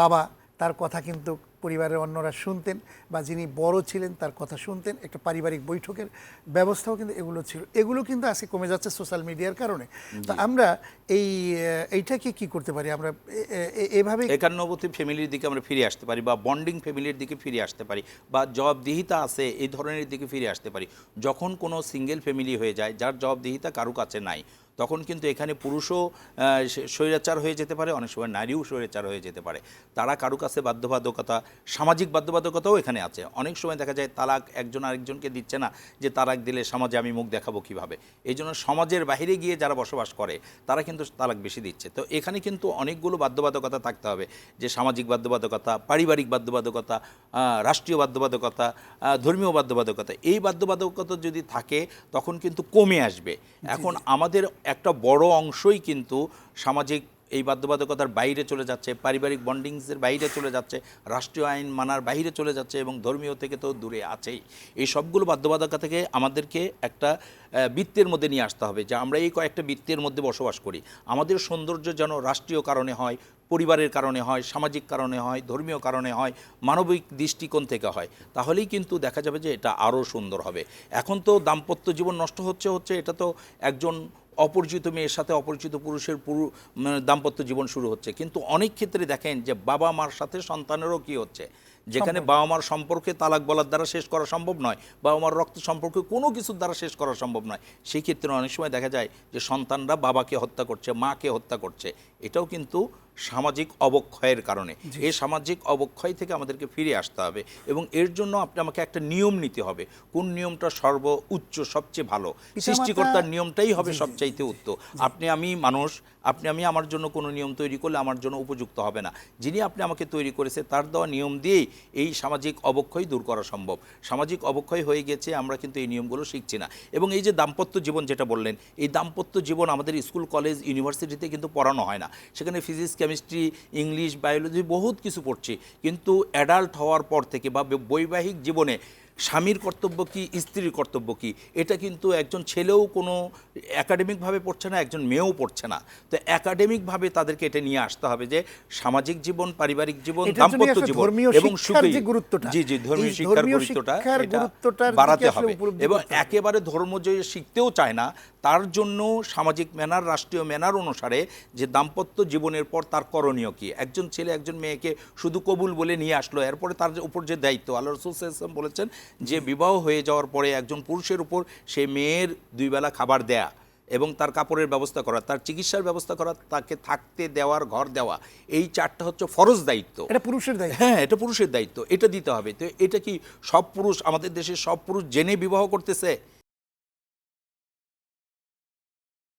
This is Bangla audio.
বাবা তার কথা কিন্তু পরিবারের অন্যরা শুনতেন বা যিনি বড় ছিলেন তার কথা শুনতেন। একটা পারিবারিক বৈঠকের ব্যবস্থাও কিন্তু এগুলো ছিল। এগুলো কিন্তু আজকে কমে যাচ্ছে সোশ্যাল মিডিয়ার কারণে। তো আমরা এই এইটাকে কি করতে পারি? আমরা এভাবে একান্নবর্তী ফ্যামিলির দিকে আমরা ফিরে আসতে পারি বা বন্ডিং ফ্যামিলির দিকে ফিরে আসতে পারি বা জবাবদিহিতা আছে এই ধরনের দিকে ফিরে আসতে পারি। যখন কোনো সিঙ্গেল ফ্যামিলি হয়ে যায় যার জবাবদিহিতা কারও কাছে নাই তখন কিন্তু এখানে পুরুষও স্বৈরাচার হয়ে যেতে পারে অনেক সময় নারীও স্বৈরাচার হয়ে যেতে পারে। তারা কারও কাছে বাধ্যবাধকতা সামাজিক বাধ্যবাধকতাও এখানে আছে। অনেক সময় দেখা যায় তালাক একজন আরেকজনকে দিচ্ছে না যে তালাক দিলে সমাজে আমি মুখ দেখাবো কীভাবে? এই জন্য সমাজের বাইরে গিয়ে যারা বসবাস করে তারা কিন্তু তালাক বেশি দিচ্ছে। তো এখানে কিন্তু অনেকগুলো বাধ্যবাধকতা থাকতে হবে। যে সামাজিক বাধ্যবাধকতা পারিবারিক বাধ্যবাধকতা রাষ্ট্রীয় বাধ্যবাধকতা ধর্মীয় বাধ্যবাধকতা এই বাধ্যবাধকতা যদি থাকে তখন কিন্তু কমে আসবে। এখন আমাদের একটা বড় অংশই কিন্তু সামাজিক এই বাধ্যবাধকতার বাইরে চলে যাচ্ছে, পারিবারিক বন্ডিংসের বাইরে চলে যাচ্ছে, রাষ্ট্রীয় আইন মানার বাইরে চলে যাচ্ছে এবং ধর্মীয় থেকে তো দূরে আছেই। এই সবগুলো বাধ্যবাধকতা থেকে আমাদেরকে একটা বৃত্তের মধ্যে নিয়ে আসতে হবে যে আমরা এই কয়েকটা বৃত্তের মধ্যে বসবাস করি। আমাদের সৌন্দর্য যেন রাষ্ট্রীয় কারণে হয়, পরিবারের কারণে হয়, সামাজিক কারণে হয়, ধর্মীয় কারণে হয়, মানবিক দৃষ্টিকোণ থেকে হয়, তাহলেই কিন্তু দেখা যাবে যে এটা আরও সুন্দর হবে। এখন তো দাম্পত্য জীবন নষ্ট হচ্ছে হচ্ছে, এটা তো একজন অপরিচিত মেয়ের সাথে অপরিচিত পুরুষের পুরু মানে দাম্পত্য জীবন শুরু হচ্ছে। কিন্তু অনেক ক্ষেত্রে দেখেন যে বাবা মার সাথে সন্তানেরও কি হচ্ছে? যেখানে বাবা মার সম্পর্কে তালাক বলার দ্বারা শেষ করা সম্ভব নয় বাবা মার রক্ত সম্পর্কে কোনো কিছুর দ্বারা শেষ করা সম্ভব নয়। সেই ক্ষেত্রে অনেক সময় দেখা যায় যে সন্তানরা বাবাকে হত্যা করছে মাকে হত্যা করছে। এটাও কিন্তু সামাজিক অবক্ষয়ের কারণে। এই সামাজিক অবক্ষয় থেকে আমাদেরকে ফিরে আসতে হবে এবং এর জন্য আপনি আমাকে একটা নিয়ম নিতে হবে। কোন নিয়মটা সর্ব উচ্চ সবচেয়ে ভালো? সৃষ্টিকর্তার নিয়মটাই হবে সবচাইতে উত্তম। আপনি আমি মানুষ আপনি আমি আমার জন্য কোনো নিয়ম তৈরি করলে আমার জন্য উপযুক্ত হবে না। যিনি আপনি আমাকে তৈরি করেছে তার দেওয়া নিয়ম দিয়েই এই সামাজিক অবক্ষয় দূর করা সম্ভব। সামাজিক অবক্ষয় হয়ে গেছে আমরা কিন্তু এই নিয়মগুলো শিখছি না। এবং এই যে দাম্পত্য জীবন যেটা বললেন এই দাম্পত্য জীবন আমাদের স্কুল কলেজ ইউনিভার্সিটিতে কিন্তু পড়ানো হয় না। সেখানে ফিজিক্স কেমিস্ট্রি ইংলিশ বায়োলজি বহুত কিছু পড়ছি। কিন্তু অ্যাডাল্ট হওয়ার পর থেকে বা বৈবাহিক জীবনে স্বামীর কর্তব্য কি স্ত্রীর কর্তব্য কি? এটা কিন্তু একজন ছেলেও কোনো একাডেমিকভাবে পড়ছে না একজন মেয়েও পড়ছে না। তো একাডেমিকভাবে তাদেরকে এটা নিয়ে আসতে হবে যে সামাজিক জীবন পারিবারিক জীবন দাম্পত্য জীবন এবং গুরুত্বটা, জি জি ধর্মীয় শিক্ষার গুরুত্বটা দিকে বাড়াতে হবে। এবং একেবারে ধর্ম যে শিখতেও চায় না তার জন্য সামাজিক ম্যানার রাষ্ট্রীয় ম্যানার অনুসারে যে দাম্পত্য জীবনের পর তার করণীয় কি? একজন ছেলে একজন মেয়েকে শুধু কবুল বলে নিয়ে আসলো এরপরে তার উপর যে দায়িত্ব আল্লাহ রসুল বলেছেন যে বিবাহ হয়ে যাওয়ার পরে একজন পুরুষের উপর সে মেয়ের দুই বেলা খাবার দেয়া এবং তার কাপড়ের ব্যবস্থা করা তার চিকিৎসার ব্যবস্থা করা তাকে থাকতে দেওয়ার ঘর দেওয়া এই চারটা হচ্ছে ফরজ দায়িত্ব। এটা পুরুষের দায়িত্ব। হ্যাঁ এটা পুরুষের দায়িত্ব এটা দিতে হবে। তো এটা কি সব পুরুষ আমাদের দেশের সব পুরুষ জেনে বিবাহ করতেছে?